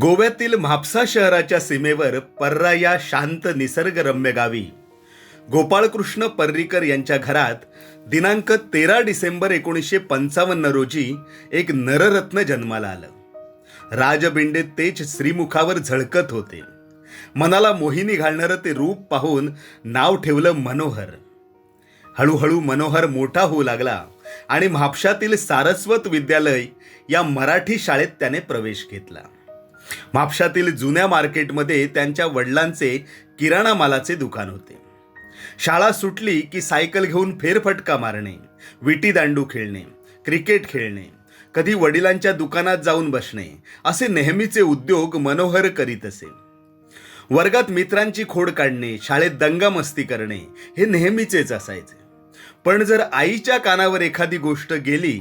गोव्यातील म्हापसा शहराच्या सीमेवर पर्रा या शांत निसर्गरम्य गावी. गोपाळकृष्ण पर्रीकर यांच्या घरात दिनांक तेरा डिसेंबर एकोणीसशे पंचावन्न रोजी एक नररत्न जन्माला आलं. राजबिंडे तेच श्रीमुखावर झळकत होते. मनाला मोहिनी घालणारं ते रूप पाहून नाव ठेवलं मनोहर. हळूहळू मनोहर मोठा होऊ लागला आणि म्हापशातील सारस्वत विद्यालय या मराठी शाळेत त्याने प्रवेश घेतला. म्हापशातील जुन्या मार्केटमध्ये त्यांच्या वडिलांचे किराणा मालाचे दुकान होते. शाळा सुटली की सायकल घेऊन फेरफटका मारणे विटी दांडू खेळणे क्रिकेट खेळणे कधी वडिलांच्या दुकानात जाऊन बसणे असे नेहमीचे उद्योग मनोहर करीत असे. वर्गात मित्रांची खोड काढणे शाळेत दंगामस्ती करणे हे नेहमीचेच असायचे. पण जर आईच्या कानावर एखादी गोष्ट गेली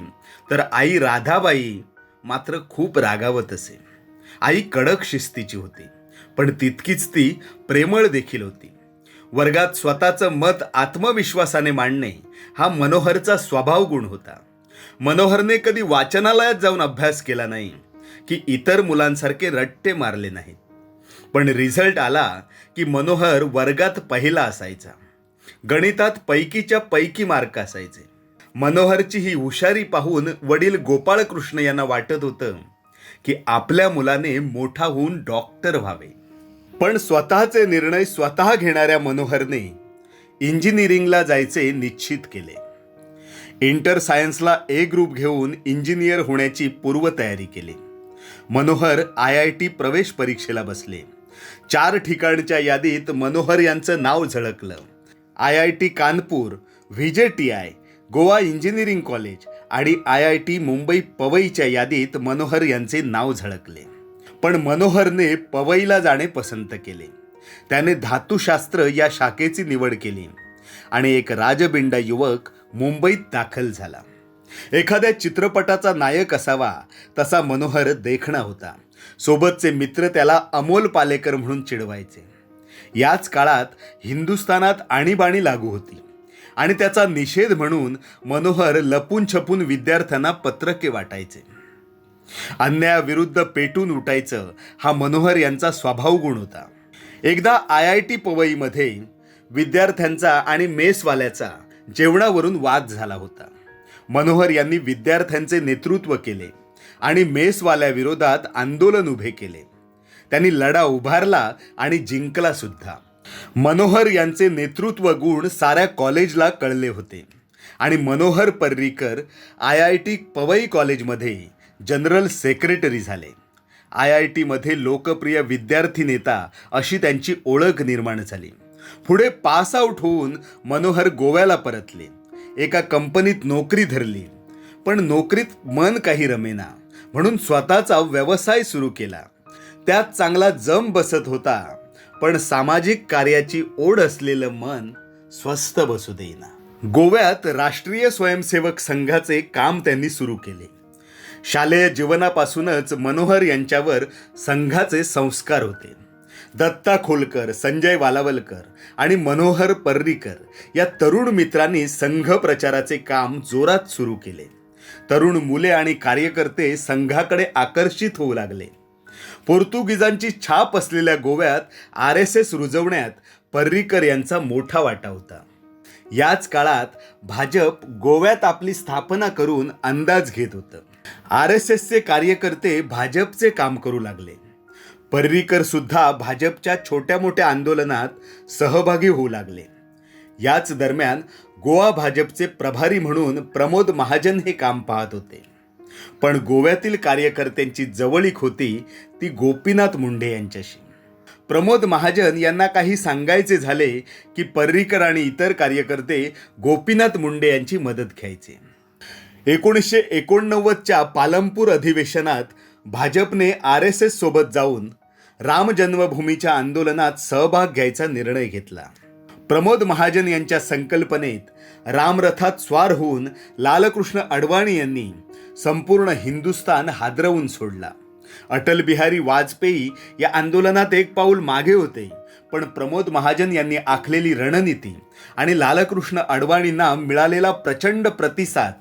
तर आई राधाबाई मात्र खूप रागावत असे. आई कडक शिस्तीची होती पण तितकीच ती प्रेमळ देखील होती. वर्गात स्वतःचं मत आत्मविश्वासाने मांडणे हा मनोहरचा स्वभाव गुण होता. मनोहरने कधी वाचनालयात जाऊन अभ्यास केला नाही की इतर मुलांसारखे रट्टे मारले नाहीत. पण रिझल्ट आला की मनोहर वर्गात पहिला असायचा. गणितात पैकीच्या पैकी मार्क असायचे. मनोहरची ही हुशारी पाहून वडील गोपाळकृष्ण यांना वाटत होतं की आपल्या मुलाने मोठा होऊन डॉक्टर व्हावे. पण स्वतःचे निर्णय स्वतः घेणाऱ्या मनोहरने इंजिनिअरिंगला जायचे निश्चित केले. इंटर सायन्सला ए ग्रुप घेऊन इंजिनियर होण्याची पूर्वतयारी केली. मनोहर आय आय टी प्रवेश परीक्षेला बसले. चार ठिकाणच्या यादीत मनोहर यांचं नाव झळकलं. I I T Kanpur V J T I Goa engineering college आणि आय आय टी मुंबई पवईच्या यादीत मनोहर यांचे नाव झळकले. पण मनोहरने पवईला जाणे पसंत केले. त्याने धातुशास्त्र या शाखेची निवड केली आणि एक राजबिंडा युवक मुंबईत दाखल झाला. एखाद्या चित्रपटाचा नायक असावा तसा मनोहर देखणा होता. सोबतचे मित्र त्याला अमोल पालेकर म्हणून चिडवायचे. याच काळात हिंदुस्थानात आणीबाणी लागू होती. आणि त्याचा निषेध म्हणून मनोहर लपून छपून विद्यार्थ्यांना पत्रके वाटायचे. अन्यायाविरुद्ध पेटून उठायचं हा मनोहर यांचा स्वभाव गुण होता. एकदा आय आय टी पवईमध्ये विद्यार्थ्यांचा आणि मेसवाल्याचा जेवणावरून वाद झाला होता. मनोहर यांनी विद्यार्थ्यांचे नेतृत्व केले आणि मेसवाल्याविरोधात आंदोलन उभे केले. त्यांनी लढा उभारला आणि जिंकला सुद्धा. मनोहर यांचे नेतृत्व गुण साऱ्या कॉलेजला कळले होते. आणि Manohar Parrikar I I T Powai कॉलेजमध्ये जनरल सेक्रेटरी झाले. आय आय टीमध्ये लोकप्रिय विद्यार्थी नेता अशी त्यांची ओळख निर्माण झाली. पुढे पास आऊट होऊन मनोहर गोव्याला परतले. एका कंपनीत नोकरी धरली. पण नोकरीत मन काही रमेना म्हणून स्वतःचा व्यवसाय सुरू केला. त्यात चांगला जम बसत होता. पण सामाजिक कार्याची ओढ असलेलं मन स्वस्थ बसू देईना. गोव्यात राष्ट्रीय स्वयंसेवक संघाचे काम त्यांनी सुरू केले. शालेय जीवनापासूनच मनोहर यांच्यावर संघाचे संस्कार होते. दत्ता खोलकर संजय वालावलकर आणि मनोहर पर्रीकर या तरुण मित्रांनी संघ प्रचाराचे काम जोरात सुरू केले. तरुण मुले आणि कार्यकर्ते संघाकडे आकर्षित होऊ लागले. पोर्तुगीजांची छाप असलेल्या गोव्यात आर एस एस रुजवण्यात पर्रीकर यांचा मोठा वाटा होता. याच काळात भाजप गोव्यात आपली स्थापना करून अंदाज घेत होतं. आर एस एसचे कार्यकर्ते भाजपचे काम करू लागले. पर्रीकर सुद्धा भाजपच्या छोट्या मोठ्या आंदोलनात सहभागी होऊ लागले. याच दरम्यान गोवा भाजपचे प्रभारी म्हणून प्रमोद महाजन हे काम पाहत होते. पण गोव्यातील कार्यकर्त्यांची जवळीक होती ती गोपीनाथ मुंडे यांच्याशी. प्रमोद महाजन यांना काही सांगायचे झाले की पर्रीकर आणि इतर कार्यकर्ते गोपीनाथ मुंडे यांची मदत घ्यायचे. एकोणीसशे एकोणनव्वदच्या पालमपूर अधिवेशनात भाजपने आर एस एस सोबत जाऊन राम जन्मभूमीच्या आंदोलनात सहभाग घ्यायचा निर्णय घेतला. प्रमोद महाजन यांच्या संकल्पनेत रामरथात स्वार होऊन लालकृष्ण अडवाणी यांनी संपूर्ण हिंदुस्थान हादरवून सोडला. अटल बिहारी वाजपेयी या आंदोलनात एक पाऊल मागे होते पण प्रमोद महाजन यांनी आखलेली रणनीती आणि लालकृष्ण अडवाणींना मिळालेला प्रचंड प्रतिसाद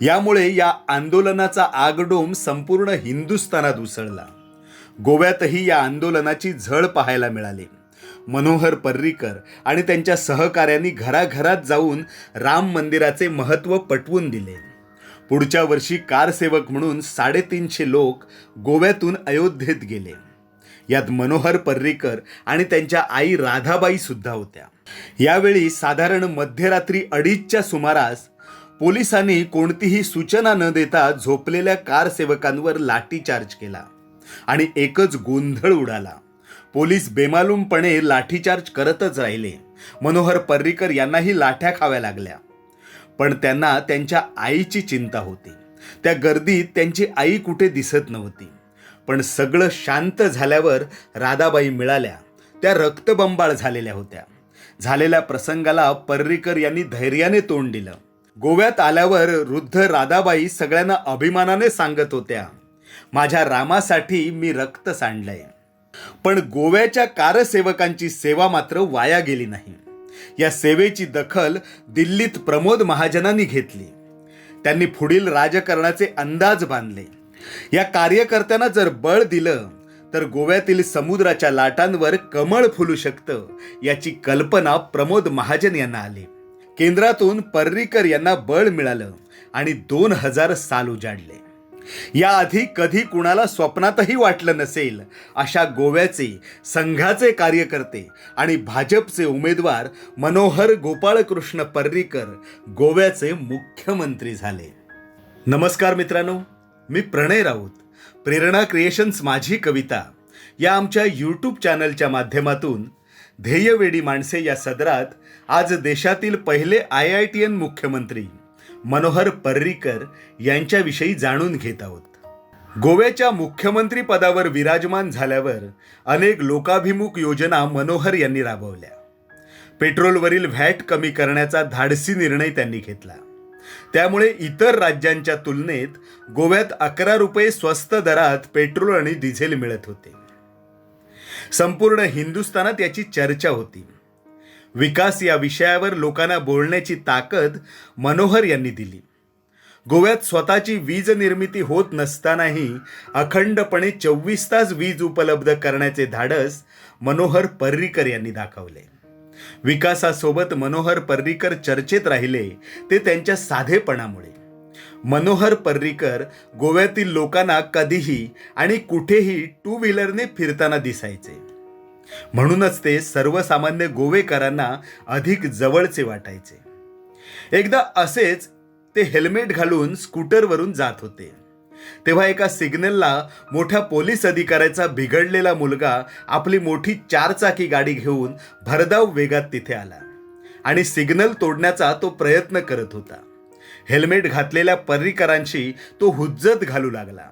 यामुळे या आंदोलनाचा आगडोम संपूर्ण हिंदुस्थानात उसळला. गोव्यातही या आंदोलनाची झळ पाहायला मिळाली. मनोहर पर्रीकर आणि त्यांच्या सहकाऱ्यांनी घराघरात जाऊन राम मंदिराचे महत्त्व पटवून दिले. पुढच्या वर्षी कारसेवक म्हणून साडेतीनशे लोक गोव्यातून अयोध्येत गेले. यात मनोहर पर्रीकर आणि त्यांच्या आई राधाबाई सुद्धा होत्या. यावेळी साधारण मध्यरात्री अडीचच्या सुमारास पोलिसांनी कोणतीही सूचना न देता झोपलेल्या कारसेवकांवर लाठीचार्ज केला आणि एकच गोंधळ उडाला. पोलीस बेमालूमपणे लाठीचार्ज करतच राहिले. मनोहर पर्रीकर यांनाही लाठ्या खाव्या लागल्या. पण त्यांना त्यांच्या आईची चिंता होती. त्या गर्दीत त्यांची आई कुठे दिसत नव्हती. पण सगळं शांत झाल्यावर राधाबाई मिळाल्या. त्या रक्तबंबाळ झालेल्या होत्या. झालेल्या प्रसंगाला पर्रीकर यांनी धैर्याने तोंड दिलं. गोव्यात आल्यावर वृद्ध राधाबाई सगळ्यांना अभिमानाने सांगत होत्या माझ्या रामासाठी मी रक्त सांडलंय. पण गोव्याच्या कारसेवकांची सेवा मात्र वाया गेली नाही. या सेवेची दखल दिल्लीत प्रमोद महाजनांनी घेतली. त्यांनी पुढील राजकारणाचे अंदाज बांधले. या कार्यकर्त्यांना जर बळ दिलं तर गोव्यातील समुद्राच्या लाटांवर कमळ फुलू शकतं याची कल्पना प्रमोद महाजन यांना आली. केंद्रातून पर्रीकर यांना बळ मिळालं आणि दोन हजार साल उजाडले. याआधी कधी कुणाला स्वप्नातही वाटलं नसेल अशा गोव्याचे संघाचे कार्यकर्ते आणि भाजपचे उमेदवार मनोहर गोपाळकृष्ण पर्रीकर गोव्याचे मुख्यमंत्री झाले. नमस्कार मित्रांनो मी प्रणय राऊत प्रेरणा क्रिएशन्स माझी कविता या आमच्या यूट्यूब चॅनलच्या माध्यमातून ध्येयवेडी माणसे या सदरात आज देशातील पहिले आय आय टी एन मुख्यमंत्री मनोहर पर्रीकर यांच्याविषयी जाणून घेत आहोत. गोव्याच्या मुख्यमंत्री पदावर विराजमान झाल्यावर अनेक लोकाभिमुख योजना मनोहर यांनी राबवल्या. पेट्रोलवरील व्हॅट कमी करण्याचा धाडसी निर्णय त्यांनी घेतला. त्यामुळे इतर राज्यांच्या तुलनेत गोव्यात अकरा रुपये स्वस्त दरात पेट्रोल आणि डिझेल मिळत होते. संपूर्ण हिंदुस्थानात याची चर्चा होती. विकास या विषयावर लोकांना बोलण्याची ताकद मनोहर यांनी दिली. गोव्यात स्वतःची वीज निर्मिती होत नसतानाही अखंडपणे चोवीस तास वीज उपलब्ध करण्याचे धाडस मनोहर पर्रीकर यांनी दाखवले. विकासासोबत मनोहर पर्रीकर चर्चेत राहिले ते त्यांच्या साधेपणामुळे. मनोहर पर्रीकर गोव्यातील लोकांना कधीही आणि कुठेही टू व्हीलरने फिरताना दिसायचे. म्हणूनच ते सर्वसामान्य गोवेकरांना अधिक जवळचे वाटायचे. एकदा असेच ते हेल्मेट घालून स्कूटरवरून जात होते. तेव्हा एका सिग्नलला मोठ्या पोलीस अधिकाऱ्याचा बिघडलेला मुलगा आपली मोठी चारचाकी गाडी घेऊन भरधाव वेगात तिथे आला आणि सिग्नल तोडण्याचा तो प्रयत्न करत होता. हेल्मेट घातलेल्या पर्रीकरांशी तो हुज्जत घालू लागला.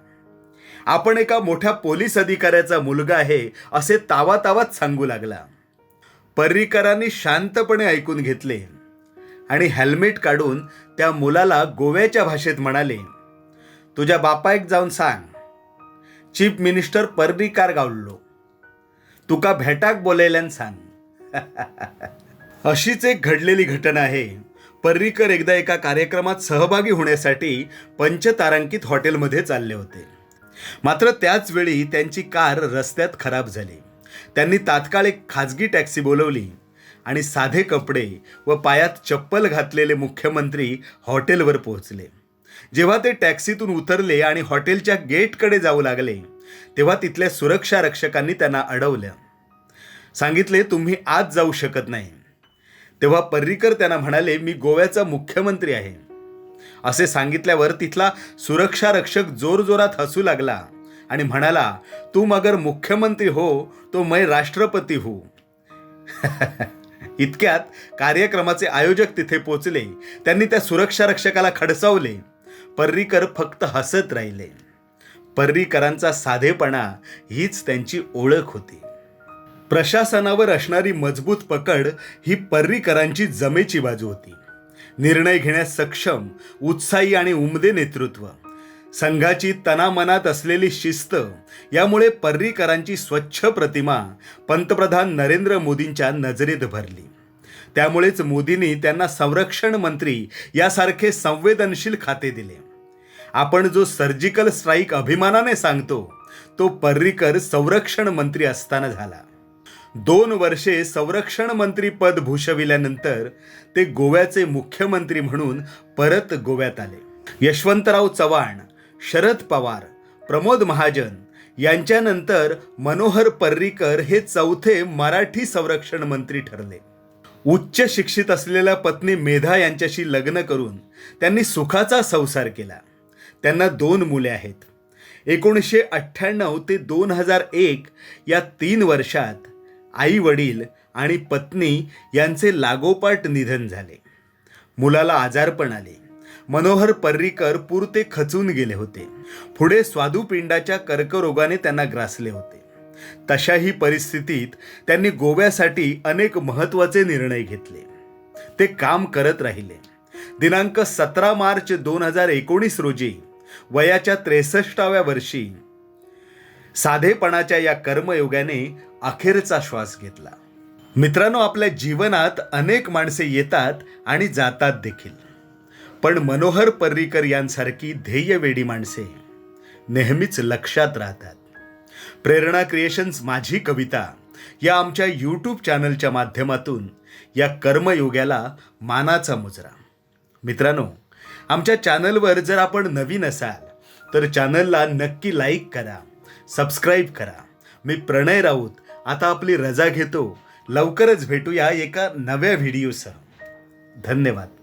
आपण एका मोठ्या पोलीस अधिकाऱ्याचा मुलगा आहे असे तावातावात सांगू लागला. पर्रीकरांनी शांतपणे ऐकून घेतले आणि हेल्मेट काढून त्या मुलाला गोव्याच्या भाषेत म्हणाले तुझ्या बापायक जाऊन सांग. चीफ मिनिस्टर पर्रीकार गावलो. तुका भेटाक बोलायल्यान सांग. अशीच एक घडलेली घटना आहे. पर्रीकर एकदा एका कार्यक्रमात सहभागी होण्यासाठी पंचतारांकित हॉटेलमध्ये चालले होते. मात्र त्याचवेळी त्यांची कार रस्त्यात खराब झाली. त्यांनी तात्काळ एक खाजगी टॅक्सी बोलवली आणि साधे कपडे व पायात चप्पल घातलेले मुख्यमंत्री हॉटेलवर पोहोचले. जेव्हा ते टॅक्सीतून उतरले आणि हॉटेलच्या गेटकडे जाऊ लागले तेव्हा तिथल्या सुरक्षा रक्षकांनी त्यांना अडवलं. सांगितले तुम्ही आत जाऊ शकत नाही. तेव्हा पर्रीकर त्यांना म्हणाले मी गोव्याचा मुख्यमंत्री आहे. असे सांगितल्यावर तिथला सुरक्षा रक्षक जोरजोरात हसू लागला आणि म्हणाला तू मगर मुख्यमंत्री हो तो मै राष्ट्रपती हो. इतक्यात कार्यक्रमाचे आयोजक तिथे पोचले. त्यांनी त्या सुरक्षा रक्षकाला खडसावले. पर्रीकर फक्त हसत राहिले. पर्रीकरांचा साधेपणा हीच त्यांची ओळख होती. प्रशासनावर असणारी मजबूत पकड ही पर्रीकरांची जमेची बाजू होती. निर्णय घेण्यास सक्षम उत्साही आणि उमदे नेतृत्व. संघाची तनामनात असलेली शिस्त यामुळे पर्रीकरांची स्वच्छ प्रतिमा पंतप्रधान नरेंद्र मोदींच्या नजरेत भरली. त्यामुळेच मोदींनी त्यांना संरक्षण मंत्री यासारखे संवेदनशील खाते दिले. आपण जो सर्जिकल स्ट्राईक अभिमानाने सांगतो तो पर्रीकर संरक्षण मंत्री असताना झाला. दोन वर्षे संरक्षण मंत्री पद भूषविल्यानंतर ते गोव्याचे मुख्यमंत्री म्हणून परत गोव्यात आले. यशवंतराव चव्हाण शरद पवार प्रमोद महाजन यांच्यानंतर मनोहर पर्रीकर हे चौथे मराठी संरक्षण मंत्री ठरले. उच्च शिक्षित असलेल्या पत्नी मेधा यांच्याशी लग्न करून त्यांनी सुखाचा संसार केला. त्यांना दोन मुले आहेत. एकोणीसशे अठ्ठ्याण्णव ते दोन हजार एक या तीन वर्षात आई वडील आणि पत्नी यांचे लागोपाठ निधन झाले. मुलाला आजारपण आले. मनोहर पर्रीकर पुरते खचून गेले होते. पुढे स्वादुपिंडाच्या कर्करोगाने त्यांना ग्रासले होते. तशाही परिस्थितीत त्यांनी गोव्यासाठी अनेक महत्त्वाचे निर्णय घेतले. ते काम करत राहिले. दिनांक सतरा मार्च दोन हजार एकोणीस रोजी वयाच्या त्रेसष्टाव्या वर्षी साधेपणाच्या या कर्मयोगाने अखेरचा श्वास घेतला. मित्रांनो आपल्या जीवनात अनेक माणसे येतात आणि जातात देखील. पण मनोहर पर्रीकर यांसारखी ध्येयवेडी माणसे नेहमीच लक्षात राहतात. प्रेरणा क्रिएशन्स माझी कविता या आमच्या यूट्यूब चॅनलच्या माध्यमातून या कर्मयोग्याला मानाचा मुजरा. मित्रांनो आमच्या चॅनलवर जर आपण नवीन असाल तर चॅनलला नक्की लाईक करा सबस्क्राईब करा. मी प्रणय राऊत आता आपली रजा घेतो. लवकरच भेटूया एका नव्या व्हिडिओसह. धन्यवाद.